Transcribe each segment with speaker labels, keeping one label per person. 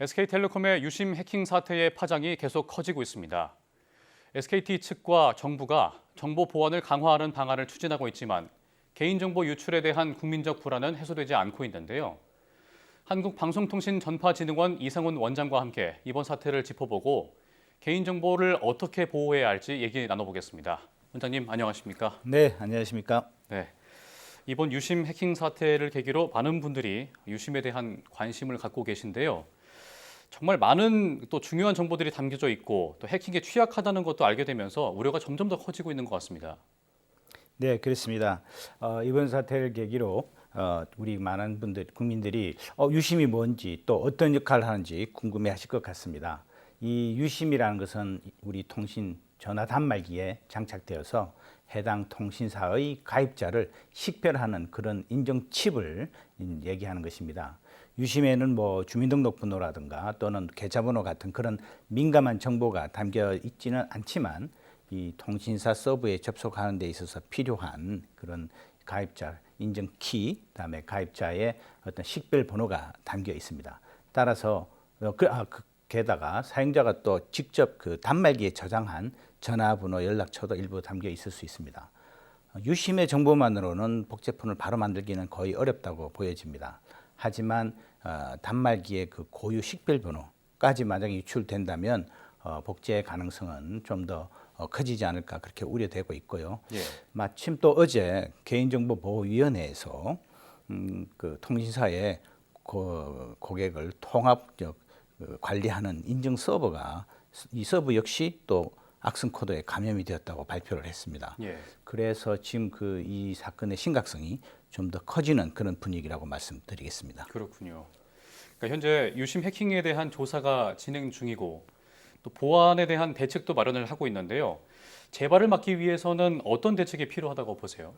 Speaker 1: SK텔레콤의 유심 해킹 사태의 파장이 계속 커지고 있습니다. SKT 측과 정부가 정보 보안을 강화하는 방안을 추진하고 있지만 개인정보 유출에 대한 국민적 불안은 해소되지 않고 있는데요. 한국방송통신전파진흥원 이상훈 원장과 함께 이번 사태를 짚어보고 개인정보를 어떻게 보호해야 할지 얘기 나눠보겠습니다. 원장님 안녕하십니까?
Speaker 2: 네, 안녕하십니까?
Speaker 1: 네. 이번 유심 해킹 사태를 계기로 많은 분들이 유심에 대한 관심을 갖고 계신데요. 정말 많은 또 중요한 정보들이 담겨져 있고 또 해킹에 취약하다는 것도 알게 되면서 우려가 점점 더 커지고 있는 것 같습니다.
Speaker 2: 네, 그렇습니다. 어, 이번 사태를 계기로 어, 우리 많은 분들 국민들이 어, 유심이 뭔지 또 어떤 역할을 하는지 궁금해하실 것 같습니다. 이 유심이라는 것은 우리 통신 전화 단말기에 장착되어서 해당 통신사의 가입자를 식별하는 그런 인증 칩을 얘기하는 것입니다. 유심에는 뭐 주민등록번호라든가 또는 계좌번호 같은 그런 민감한 정보가 담겨 있지는 않지만 이 통신사 서버에 접속하는 데 있어서 필요한 그런 가입자 인증 키, 그다음에 가입자의 어떤 식별 번호가 담겨 있습니다. 따라서 어, 그, 아, 그, 게다가 사용자가 또 직접 그 단말기에 저장한 전화번호, 연락처도 일부 담겨 있을 수 있습니다. 어, 유심의 정보만으로는 복제폰을 바로 만들기는 거의 어렵다고 보여집니다. 하지만 어, 단말기의 그 고유 식별 번호까지 만약에 유출된다면 어, 복제 가능성은 좀더 어, 커지지 않을까 그렇게 우려되고 있고요.
Speaker 1: 예.
Speaker 2: 마침 또 어제 개인정보보호위원회에서 음, 그 통신사의 고, 고객을 통합적 그 관리하는 인증 서버가 이 서버 역시 또 악성 코드에 감염이 되었다고 발표를 했습니다.
Speaker 1: 예.
Speaker 2: 그래서 지금 그 이 사건의 심각성이 좀 더 커지는 그런 분위기라고 말씀드리겠습니다.
Speaker 1: 그렇군요. 그러니까 현재 유심 해킹에 대한 조사가 진행 중이고 또 보안에 대한 대책도 마련을 하고 있는데요. 재발을 막기 위해서는 어떤 대책이 필요하다고 보세요?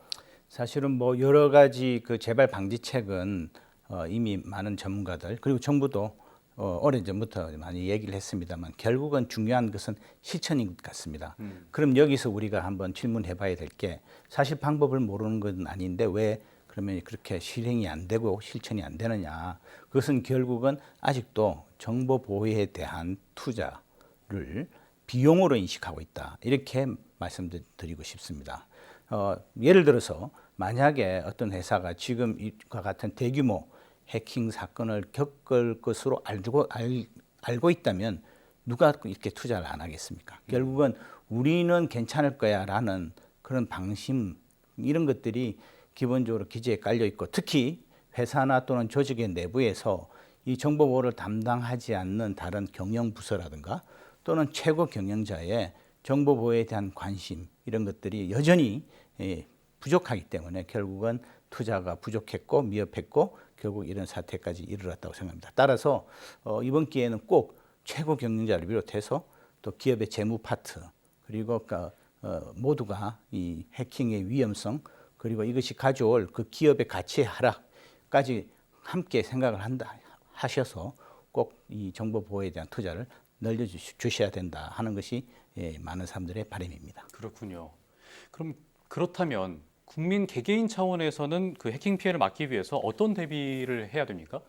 Speaker 2: 사실은 뭐 여러 가지 그 재발 방지책은 어, 이미 많은 전문가들 그리고 정부도 어, 오랜 전부터 많이 얘기를 했습니다만 결국은 중요한 것은 실천인 것 같습니다. 그럼 여기서 우리가 한번 질문해 봐야 될 게 사실 방법을 모르는 건 아닌데 왜 그러면 그렇게 실행이 안 되고 실천이 안 되느냐? 그것은 결국은 아직도 정보 보호에 대한 투자를 비용으로 인식하고 있다. 이렇게 말씀드리고 싶습니다. 어, 예를 들어서 만약에 어떤 회사가 지금 이와 같은 대규모 해킹 사건을 겪을 것으로 알고 알, 알고 있다면 누가 이렇게 투자를 안 하겠습니까? 결국은 우리는 괜찮을 거야라는 그런 방심 이런 것들이 기본적으로 기재에 깔려 있고 특히 회사나 또는 조직의 내부에서 이 정보 보호를 담당하지 않는 다른 경영 부서라든가 또는 최고 경영자의 정보 보호에 대한 관심 이런 것들이 여전히 예, 부족하기 때문에 결국은 투자가 부족했고 미흡했고 결국 이런 사태까지 이르렀다고 생각합니다. 따라서 어, 이번 기회는 꼭 최고 경영자를 비롯해서 또 기업의 재무 파트 그리고 그, 어, 모두가 이 해킹의 위험성 그리고 이것이 가져올 그 기업의 가치 하락까지 함께 생각을 한다 하셔서 꼭 이 정보 보호에 대한 투자를 늘려 주셔야 된다 하는 것이 예, 많은 사람들의 바람입니다.
Speaker 1: 그렇군요. 그럼 그렇다면 국민 개개인 차원에서는 그 해킹 피해를 막기 위해서 어떤 대비를 해야 됩니까?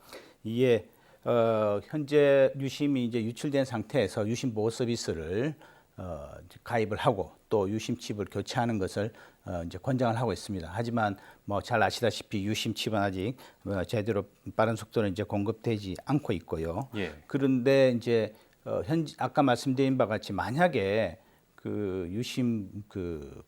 Speaker 2: 이에 어, 현재 유심이 이제 유출된 상태에서 유심 보호 서비스를 어, 가입을 하고 또 유심 칩을 교체하는 것을 어, 이제 권장을 하고 있습니다. 하지만 뭐 잘 아시다시피 유심 칩은 아직 어, 제대로 빠른 속도로 이제 공급되지 않고 있고요.
Speaker 1: 예.
Speaker 2: 그런데 이제 어, 현 아까 말씀드린 바 같이 만약에 그 유심 그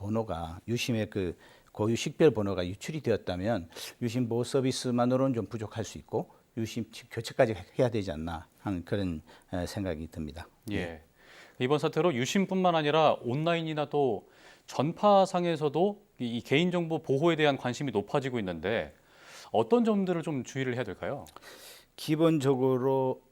Speaker 2: 번호가 유심의 그 고유 식별 번호가 유출이 되었다면 유심 보호 서비스만으로는 좀 부족할 수 있고 유심 칩 교체까지 해야 되지 않나 하는 그런 에, 생각이 듭니다.
Speaker 1: 예. 이번 사태로 유심뿐만 아니라 온라인이나 또 전파상에서도 이, 이 개인정보 보호에 대한 관심이 높아지고 있는데 어떤 점들을 좀 주의를 해야 될까요?
Speaker 2: 기본적으로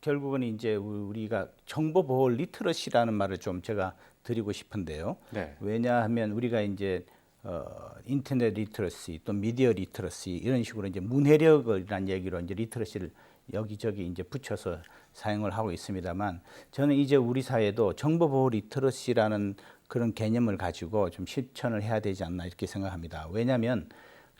Speaker 2: 결국은 이제 우리가 정보 보호 리터러시라는 말을 좀 제가 드리고 싶은데요.
Speaker 1: 네.
Speaker 2: 왜냐하면 우리가 이제 어, 인터넷 리터러시 또 미디어 리터러시 이런 식으로 이제 문해력이라는 얘기로 이제 리터러시를 여기저기 이제 붙여서 사용을 하고 있습니다만 저는 이제 우리 사회도 정보 보호 리터러시라는 그런 개념을 가지고 좀 실천을 해야 되지 않나 이렇게 생각합니다. 왜냐하면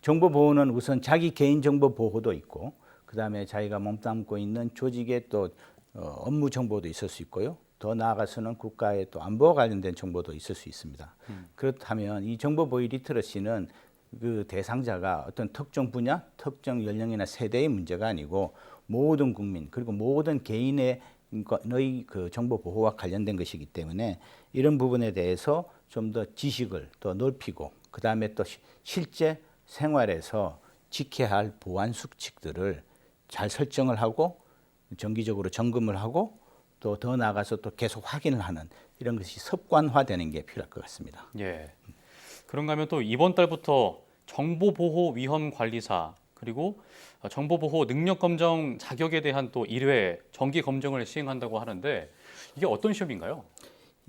Speaker 2: 정보 보호는 우선 자기 개인 정보 보호도 있고 그 다음에 자기가 몸담고 있는 조직의 또 어, 업무 정보도 있을 수 있고요. 더 나아가서는 국가의 또 안보와 관련된 정보도 있을 수 있습니다. 그렇다면 이 정보 보유 리터러시는 그 대상자가 어떤 특정 분야, 특정 연령이나 세대의 문제가 아니고 모든 국민 그리고 모든 개인의 의그 정보 보호와 관련된 것이기 때문에 이런 부분에 대해서 좀 더 지식을 더 넓히고 그 다음에 또 시- 실제 생활에서 지켜야 할 보안 수칙들을 잘 설정을 하고 정기적으로 점검을 하고 또 더 나아가서 또 계속 확인을 하는 이런 것이 습관화되는 게 필요할 것 같습니다.
Speaker 1: 예. 그런가 하면 또 이번 달부터 정보보호위험관리사 그리고 정보보호 능력검정 자격에 대한 또 1회 정기 검정을 시행한다고 하는데 이게 어떤 시험인가요?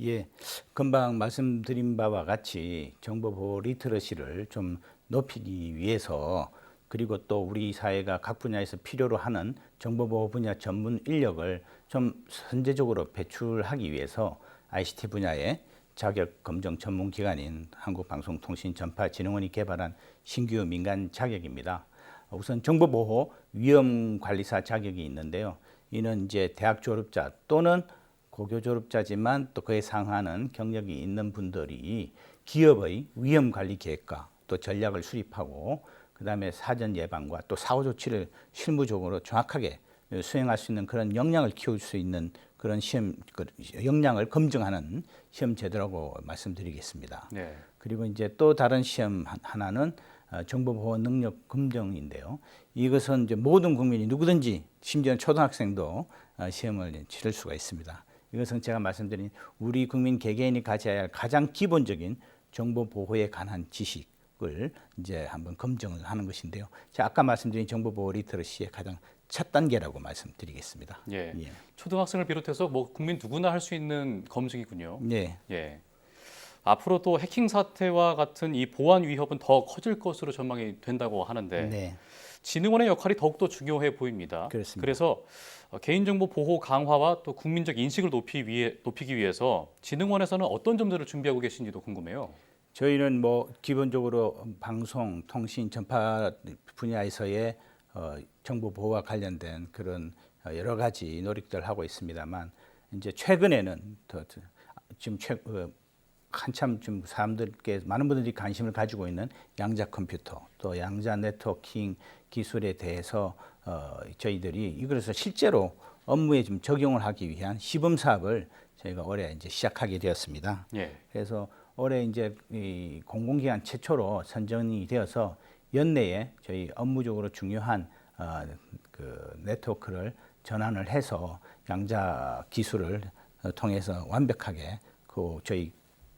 Speaker 2: 예, 금방 말씀드린 바와 같이 정보 보호 리터러시를 좀 높이기 위해서 그리고 또 우리 사회가 각 분야에서 필요로 하는 정보 보호 분야 전문 인력을 좀 선제적으로 배출하기 위해서 ICT 분야의 자격 검정 전문 기관인 한국방송통신전파진흥원이 개발한 신규 민간 자격입니다. 우선 정보보호 위험관리사 자격이 있는데요. 이는 이제 대학 졸업자 또는 고교 졸업자지만 또 그에 상하는 경력이 있는 분들이 기업의 위험 관리 계획과 또 전략을 수립하고 그다음에 사전 예방과 또 사후 조치를 실무적으로 정확하게 수행할 수 있는 그런 역량을 키울 수 있는 그런 시험 그 역량을 검증하는 시험 제도라고 말씀드리겠습니다.
Speaker 1: 네.
Speaker 2: 그리고 이제 또 다른 시험 한- 하나는 어, 정보 보호 능력 검정인데요. 이것은 이제 모든 국민이 누구든지 심지어 초등학생도 어, 시험을 치를 수가 있습니다. 이것은 제가 말씀드린 우리 국민 개개인이 가져야 할 가장 기본적인 정보 보호에 관한 지식 을 이제 한번 검증을 하는 것인데요. 제가 아까 말씀드린 정보 보호 리터러시의 가장 첫 단계라고 말씀드리겠습니다.
Speaker 1: 예.
Speaker 2: 예.
Speaker 1: 초등학생을 비롯해서 뭐 국민 누구나 할 수 있는 검증이군요.
Speaker 2: 네.
Speaker 1: 예. 앞으로 또 해킹 사태와 같은 이 보안 위협은 더 커질 것으로 전망이 된다고 하는데
Speaker 2: 네.
Speaker 1: 진흥원의 역할이 더욱더 중요해 보입니다.
Speaker 2: 그렇습니다.
Speaker 1: 그래서 어, 개인정보 보호 강화와 또 국민적 인식을 높이 위해, 높이기 위해서 진흥원에서는 어떤 점들을 준비하고 계신지도 궁금해요.
Speaker 2: 저희는 뭐 기본적으로 방송, 통신, 전파 분야에서의 어, 정보 보호와 관련된 그런 어, 여러 가지 노력들을 하고 있습니다만 이제 최근에는 더, 더 지금 최, 어, 한참 좀 사람들께 많은 분들이 관심을 가지고 있는 양자 컴퓨터 또 양자 네트워킹 기술에 대해서 어, 저희들이 이것을 실제로 업무에 좀 적용을 하기 위한 시범 사업을 저희가 올해 이제 시작하게 되었습니다.
Speaker 1: 예.
Speaker 2: 그래서 올해 이제 이 공공기관 최초로 선정이 되어서 연내에 저희 업무적으로 중요한 어, 그 네트워크를 전환을 해서 양자 기술을 어, 통해서 완벽하게 그 저희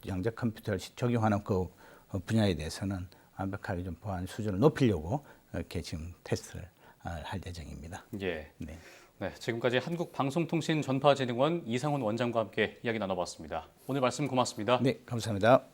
Speaker 2: 양자 컴퓨터를 적용하는 그 어, 분야에 대해서는 완벽하게 좀 보안 수준을 높이려고 이렇게 지금 테스트를 어, 할 예정입니다.
Speaker 1: 예.
Speaker 2: 네.
Speaker 1: 네, 지금까지 한국방송통신전파진흥원 이상훈 원장과 함께 이야기 나눠봤습니다. 오늘 말씀 고맙습니다.
Speaker 2: 네, 감사합니다.